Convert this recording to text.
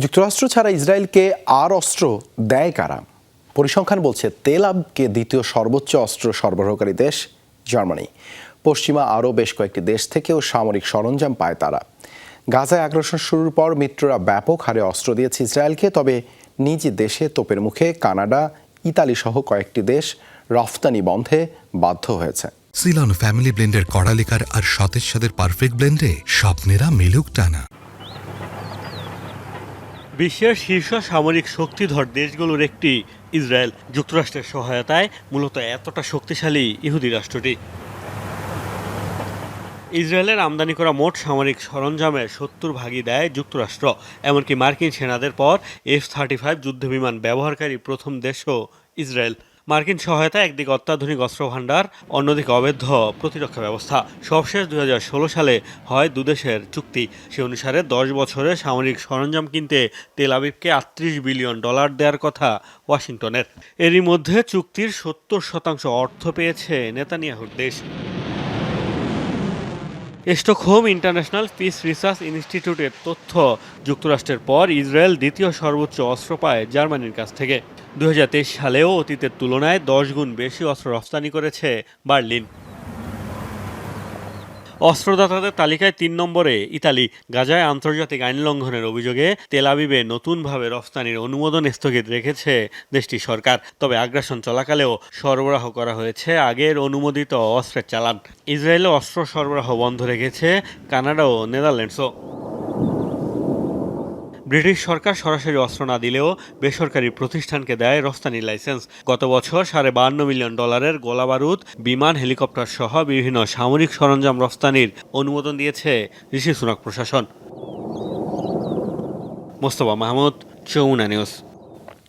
যুক্তরাষ্ট্র ছাড়া ইসরায়েলকে আর অস্ত্র দেয় কারা? পরিসংখ্যান বলছে তেল আবকে দ্বিতীয় সর্বোচ্চ অস্ত্র সরবরাহকারী দেশ জার্মানি। পশ্চিমা আরও বেশ কয়েকটি দেশ থেকেও সামরিক সরঞ্জাম পায় তারা। গাজায় আগ্রাসন শুরুর পর মিত্ররা ব্যাপক হারে অস্ত্র দিয়েছে ইসরায়েলকে, তবে নিজ দেশে তোপের মুখে কানাডা, ইতালি সহ কয়েকটি দেশ রফতানি বন্ধে বাধ্য হয়েছে। সিলন ফ্যামিলি ব্লেন্ডের কড়ালিকার আর সতেজ সাদের পারফেক্ট ব্লেন্ডে স্বপ্নেরা মেলুক টানা। বিশ্বের শীর্ষ সামরিক শক্তিধর দেশগুলোর একটি ইসরায়েল, যুক্তরাষ্ট্রের সহায়তায় মূলত এতটা শক্তিশালী ইহুদি রাষ্ট্রটি। ইসরায়েলের আমদানি করা মোট সামরিক সরঞ্জামের সত্তর ভাগই দেয় যুক্তরাষ্ট্র, এমনকি মার্কিন সেনাদের পর এফ থার্টি ফাইভ যুদ্ধবিমান ব্যবহারকারী প্রথম দেশও ইসরায়েল। মার্কিন সহায়তা একদিকে অত্যাধুনিক অস্ত্র ভাণ্ডার অন্যদিকে অবৈধ প্রতিরক্ষা ব্যবস্থা। সবশেষ দু হাজার ষোলো সালে হয় দুদেশের চুক্তি। সে অনুসারে দশ বছরে সামরিক সরঞ্জাম কিনতে তেল আবিবকে আটত্রিশ বিলিয়ন ডলার দেওয়ার কথা ওয়াশিংটনের। এরই মধ্যে চুক্তির সত্তর শতাংশ অর্থ পেয়েছে নেতানিয়াহুর দেশ। স্টকহোম ইন্টারন্যাশনাল পিস রিসার্চ ইনস্টিটিউটের তথ্য যুক্তরাষ্ট্রের পর ইসরায়েল দ্বিতীয় সর্বোচ্চ অস্ত্র পায় জার্মানির কাছ থেকে। দু হাজার তেইশ সালেও অতীতের তুলনায় দশ গুণ বেশি অস্ত্র রফতানি করেছে বার্লিন। অস্ত্রদাতাদের তালিকায় তিন নম্বরে ইতালি, গাজায় আন্তর্জাতিক আইন লঙ্ঘনের অভিযোগে তেলাবিবে নতুনভাবে রফতানির অনুমোদন স্থগিত রেখেছে দেশটির সরকার। তবে আগ্রাসন চলাকালেও সরবরাহ করা হয়েছে আগের অনুমোদিত অস্ত্রের চালান। ইসরায়েলে অস্ত্র সরবরাহ বন্ধ রেখেছে কানাডা ও নেদারল্যান্ডসও। ব্রিটিশ সরকার সরাসরি অস্ত্র না দিলেও বেসরকারি প্রতিষ্ঠানকে দেয় রফতানি লাইসেন্স। গত বছর সাড়ে বান্ন মিলিয়ন ডলারের গোলাবারুদ, বিমান, হেলিকপ্টার সহ বিভিন্ন সামরিক সরঞ্জাম রফতানির অনুমোদন দিয়েছে ঋষি সুনাক প্রশাসন। মোস্তফা মাহমুদ চৌনা নিউজ।